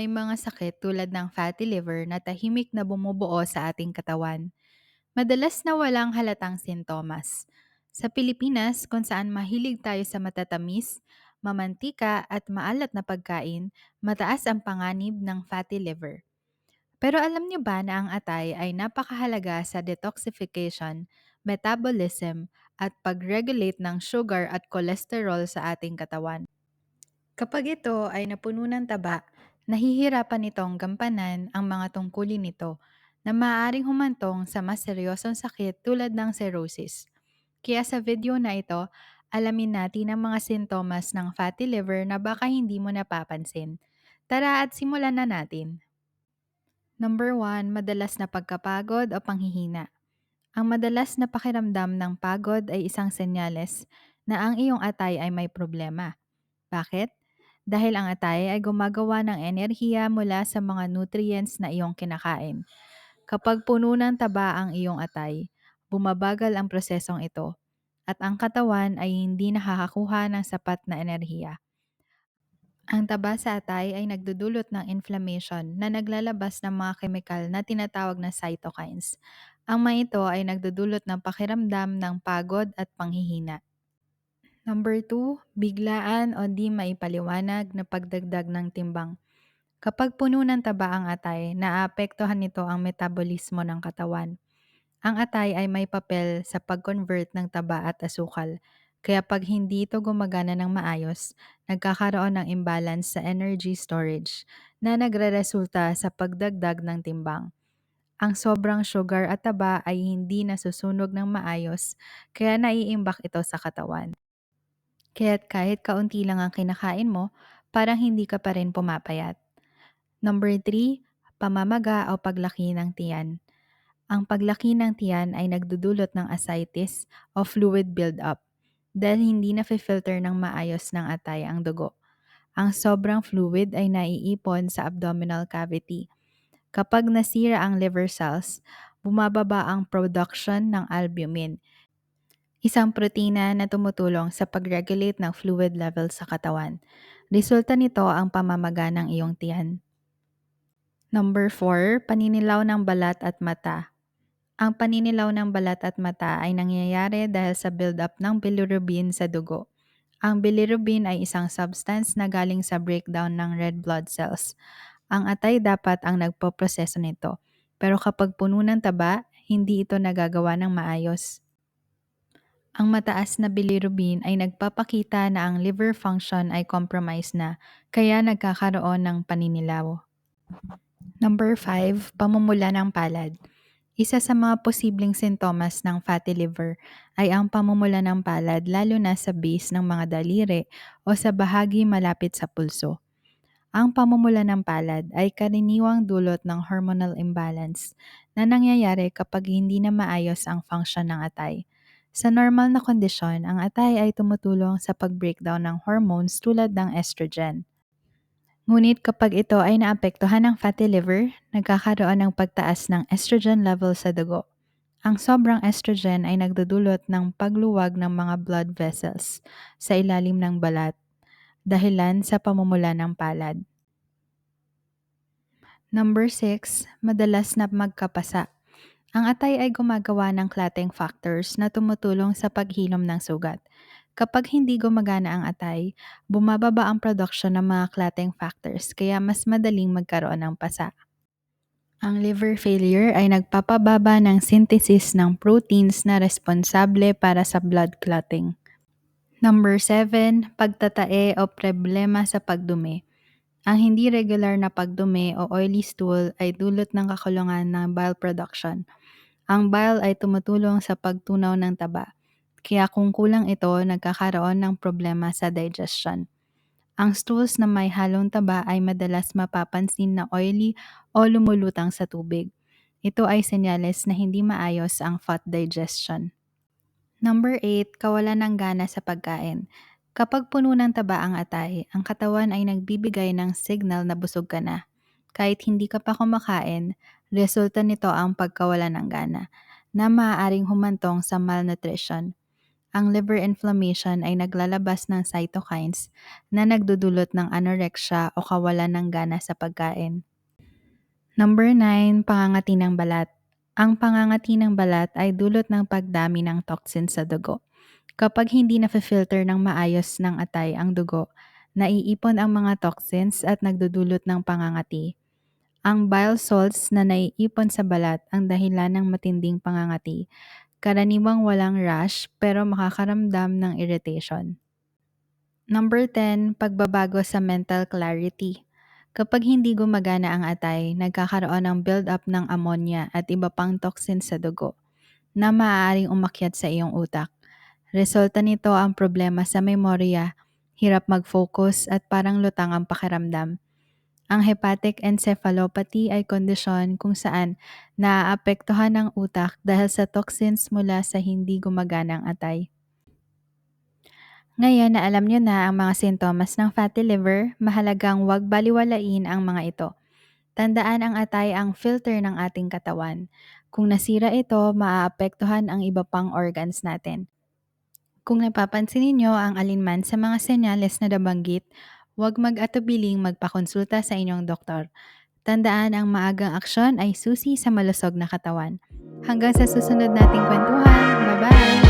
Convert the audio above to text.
may mga sakit tulad ng fatty liver na tahimik na bumubuo sa ating katawan. Madalas na walang halatang sintomas. Sa Pilipinas, kung saan mahilig tayo sa matatamis, mamantika at maalat na pagkain, mataas ang panganib ng fatty liver. Pero alam niyo ba na ang atay ay napakahalaga sa detoxification, metabolism, at pag-regulate ng sugar at cholesterol sa ating katawan? Kapag ito ay napuno ng taba, nahihirapan itong gampanan ang mga tungkulin nito na maaaring humantong sa mas seryosong sakit tulad ng cirrhosis. Kaya sa video na ito, alamin natin ang mga sintomas ng fatty liver na baka hindi mo napapansin. Tara at simulan na natin. Number 1, madalas na pagkapagod o panghihina. Ang madalas na pakiramdam ng pagod ay isang senyales na ang iyong atay ay may problema. Bakit? Dahil ang atay ay gumagawa ng enerhiya mula sa mga nutrients na iyong kinakain. Kapag puno ng taba ang iyong atay, bumabagal ang prosesong ito at ang katawan ay hindi nakakakuha ng sapat na enerhiya. Ang taba sa atay ay nagdudulot ng inflammation na naglalabas ng mga kemikal na tinatawag na cytokines. Ang mga ito ay nagdudulot ng pakiramdam ng pagod at panghihina. Number 2, biglaan o di maipaliwanag na pagdagdag ng timbang. Kapag puno ng taba ang atay, naaapektuhan nito ang metabolismo ng katawan. Ang atay ay may papel sa pag-convert ng taba at asukal. Kaya pag hindi ito gumagana ng maayos, nagkakaroon ng imbalance sa energy storage na nagre-resulta sa pagdagdag ng timbang. Ang sobrang sugar at taba ay hindi nasusunog ng maayos, kaya naiimbak ito sa katawan. Kaya't kahit kaunti lang ang kinakain mo, parang hindi ka pa rin pumapayat. Number 3, pamamaga o paglaki ng tiyan. Ang paglaki ng tiyan ay nagdudulot ng ascites o fluid buildup dahil hindi na filter ng maayos ng atay ang dugo. Ang sobrang fluid ay naiipon sa abdominal cavity. Kapag nasira ang liver cells, bumababa ang production ng albumin, isang protina na tumutulong sa pag-regulate ng fluid level sa katawan. Resulta nito ang pamamaga ng iyong tiyan. Number 4, paninilaw ng balat at mata. Ang paninilaw ng balat at mata ay nangyayari dahil sa buildup ng bilirubin sa dugo. Ang bilirubin ay isang substance na galing sa breakdown ng red blood cells. Ang atay dapat ang nagpoproseso nito. Pero kapag puno ng taba, hindi ito nagagawa ng maayos. Ang mataas na bilirubin ay nagpapakita na ang liver function ay compromised na, kaya nagkakaroon ng paninilaw. Number 5, pamumula ng palad. Isa sa mga posibleng sintomas ng fatty liver ay ang pamumula ng palad lalo na sa base ng mga daliri o sa bahagi malapit sa pulso. Ang pamumula ng palad ay karaniwang dulot ng hormonal imbalance na nangyayari kapag hindi na maayos ang function ng atay. Sa normal na kondisyon, ang atay ay tumutulong sa pag-breakdown ng hormones tulad ng estrogen. Ngunit kapag ito ay naapektuhan ng fatty liver, nagkakaroon ng pagtaas ng estrogen level sa dugo. Ang sobrang estrogen ay nagdudulot ng pagluwag ng mga blood vessels sa ilalim ng balat, dahilan sa pamumula ng palad. Number 6, madalas na magkapasa. Ang atay ay gumagawa ng clotting factors na tumutulong sa paghilom ng sugat. Kapag hindi gumagana ang atay, bumababa ang production ng mga clotting factors kaya mas madaling magkaroon ng pasa. Ang liver failure ay nagpapababa ng synthesis ng proteins na responsable para sa blood clotting. Number 7, pagtatae o problema sa pagdumi. Ang hindi regular na pagdumi o oily stool ay dulot ng kakulungan ng bile production. Ang bile ay tumutulong sa pagtunaw ng taba kaya kung kulang ito, nagkakaroon ng problema sa digestion. Ang stools na may halong taba ay madalas mapapansin na oily o lumulutang sa tubig. Ito ay senyales na hindi maayos ang fat digestion. Number 8, kawalan ng gana sa pagkain. Kapag puno ng taba ang atay, ang katawan ay nagbibigay ng signal na busog ka na. Kahit hindi ka pa kumakain, resulta nito ang pagkawala ng gana na maaaring humantong sa malnutrition Ang liver inflammation ay naglalabas ng cytokines na nagdudulot ng anorexia o kawalan ng gana sa pagkain. Number 9, pangangati ng balat. Ang pangangati ng balat ay dulot ng pagdami ng toxin sa dugo. Kapag hindi na-filter ng maayos ng atay ang dugo, naiipon ang mga toxins at nagdudulot ng pangangati. Ang bile salts na naiipon sa balat ang dahilan ng matinding pangangati. Karaniwang walang rash pero makakaramdam ng irritation. Number 10, pagbabago sa mental clarity. Kapag hindi gumagana ang atay, nagkakaroon ng build-up ng ammonia at iba pang toxin sa dugo na maaaring umakyat sa iyong utak. Resulta nito ang problema sa memorya, hirap mag-focus at parang lutang ang pakiramdam. Ang hepatic encephalopathy ay kondisyon kung saan naaapektuhan ang utak dahil sa toxins mula sa hindi gumaganang atay. Ngayon na alam nyo na ang mga sintomas ng fatty liver, mahalagang huwag baliwalain ang mga ito. Tandaan ang atay ang filter ng ating katawan. Kung nasira ito, maaapektuhan ang iba pang organs natin. Kung napapansin ninyo ang alinman sa mga senyales na nabanggit, huwag mag-atubiling magpakonsulta sa inyong doktor. Tandaan ang maagang aksyon ay susi sa malusog na katawan. Hanggang sa susunod nating kwentuhan,